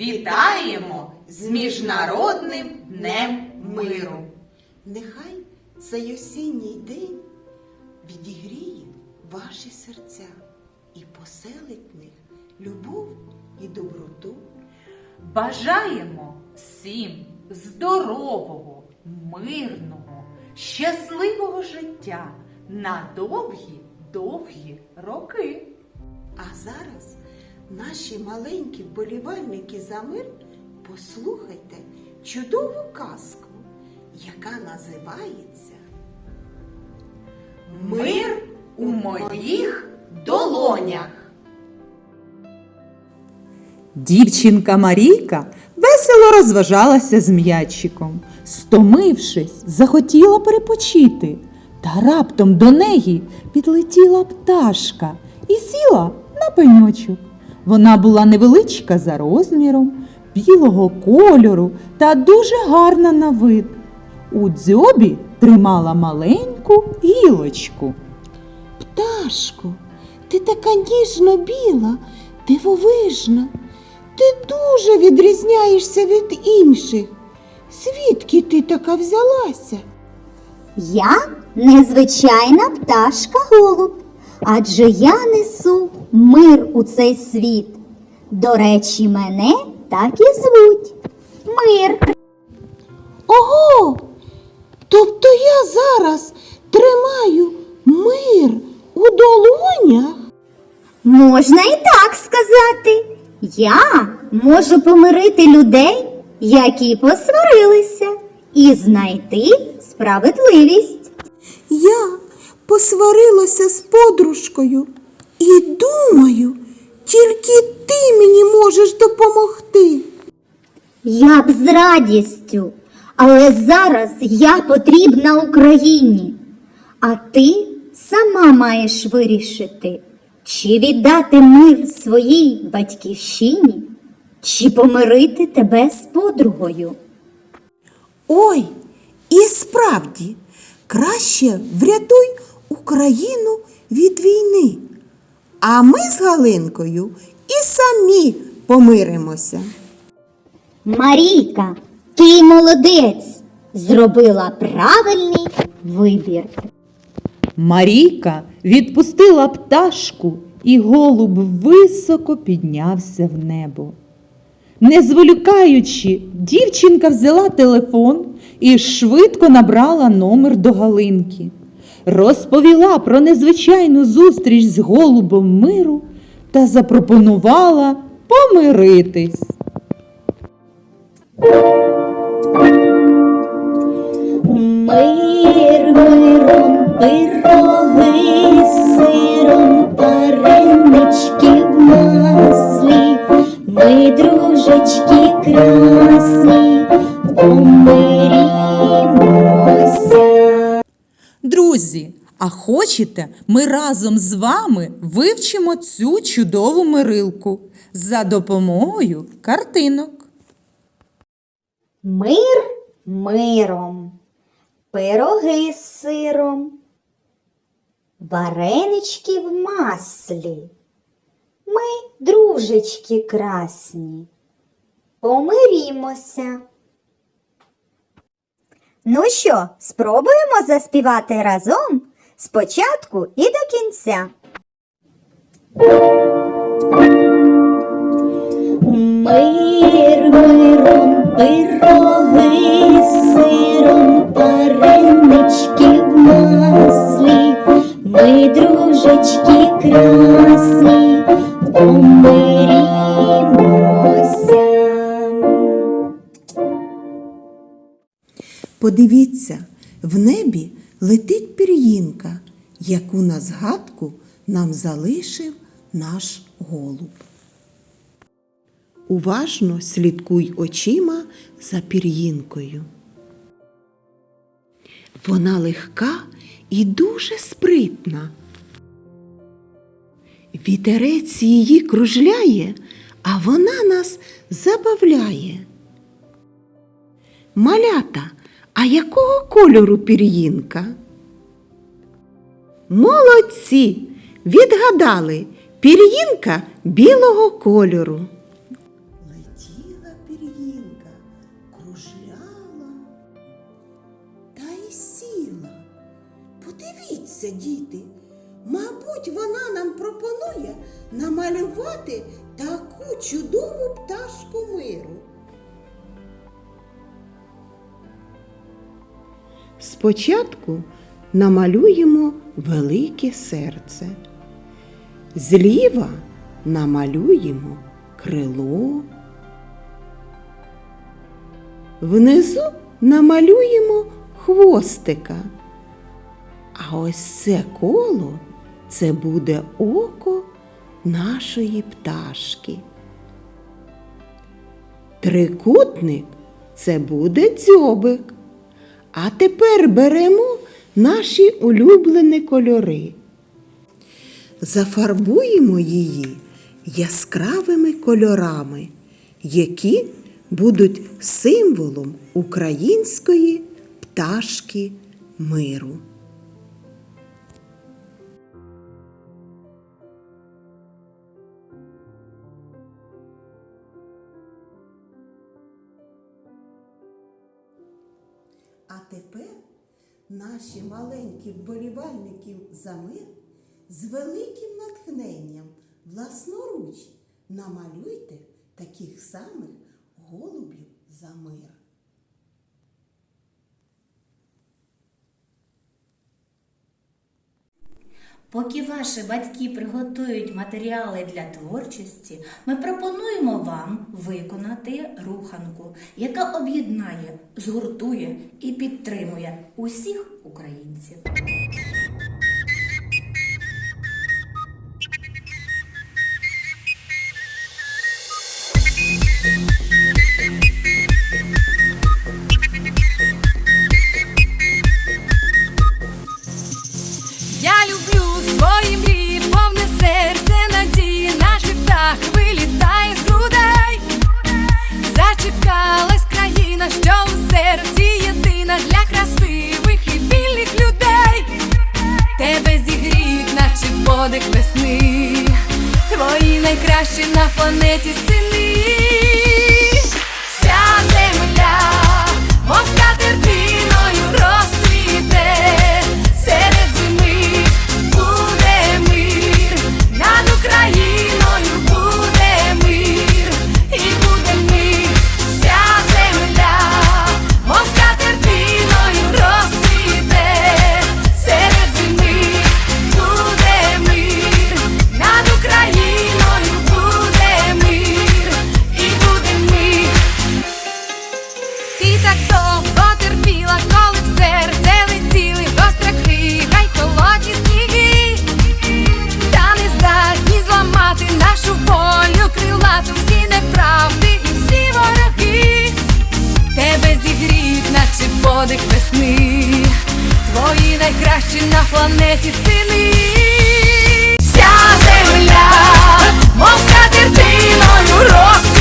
вітаємо з Міжнародним днем миру! Нехай цей осінній день відігріє ваші серця і поселить в них любов і доброту. Бажаємо всім здорового, мирного, щасливого життя на довгі, довгі роки. А зараз наші маленькі вболівальники за мир послухайте чудову казку, яка називається Мир у моїх долонях. Дівчинка Марійка весело розважалася з м'ячиком. Стомившись, захотіла перепочити. Та раптом до неї підлетіла пташка і сіла на пеньочок. Вона була невеличка за розміром, білого кольору та дуже гарна на вид. У дзьобі тримала маленьку гілочку. Пташко, ти така ніжно біла, дивовижна. Ти дуже відрізняєшся від інших. Звідки ти така взялася? Я незвичайна пташка голуб, адже я несу мир у цей світ. До речі, мене так і звуть. Мир. Ого! Тобто я зараз тримаю мир у долонях? Можна і так сказати. Я можу помирити людей, які посварилися, і знайти справедливість. Я посварилася з подружкою і думаю, тільки ти мені можеш допомогти. Я б з радістю, але зараз я потрібна Україні. А ти сама маєш вирішити, чи віддати мир своїй батьківщині, чи помирити тебе з подругою. Ой, і справді, краще врятуй Україну від війни. А ми з Галинкою і самі помиримося. Марійка, ти молодець, зробила правильний вибір. Марійка відпустила пташку, і голуб високо піднявся в небо. Не зволікаючи, дівчинка взяла телефон і швидко набрала номер до Галинки. Розповіла про незвичайну зустріч з голубом миру та запропонувала помиритись. Мир миром, пироги з сиром, паренички в маслі, ми дружечки красні, помирімося. Друзі, а хочете, ми разом з вами вивчимо цю чудову мирилку за допомогою картинок. Мир миром, пироги з сиром, варенички в маслі. Ми, дружечки красні, помирімося. Ну що, спробуємо заспівати разом? Спочатку і до кінця. Мир миром, пироги з сиром, паренички в маслі, ми дружечки красні, Подивіться, в небі летить пір'їнка, яку на згадку нам залишив наш голуб. Уважно слідкуй очима за пір'їнкою. Вона легка і дуже спритна. Вітерець її кружляє, а вона нас забавляє. Малята, а якого кольору пір'їнка? Молодці! Відгадали пір'їнка білого кольору. Летіла пір'їнка, кружляла та й сіла. Подивіться, діти, мабуть, вона нам пропонує намалювати таку чудову пташку миру. Спочатку намалюємо велике серце. Зліва намалюємо крило. Внизу намалюємо хвостика. А ось це коло це буде око нашої пташки. Трикутник це буде дзьобик. А тепер беремо наші улюблені кольори. Зафарбуємо її яскравими кольорами, які будуть символом української пташки миру. А тепер наші маленькі вболівальники за мир з великим натхненням власноруч намалюйте таких самих голубів за мир. Поки ваші батьки приготують матеріали для творчості, ми пропонуємо вам виконати руханку, яка об'єднає, згуртує і підтримує усіх українців. Найкращі на планеті сини. Подих весни, твої найкращі на планеті сини. Вся земля, мов скатертиною роз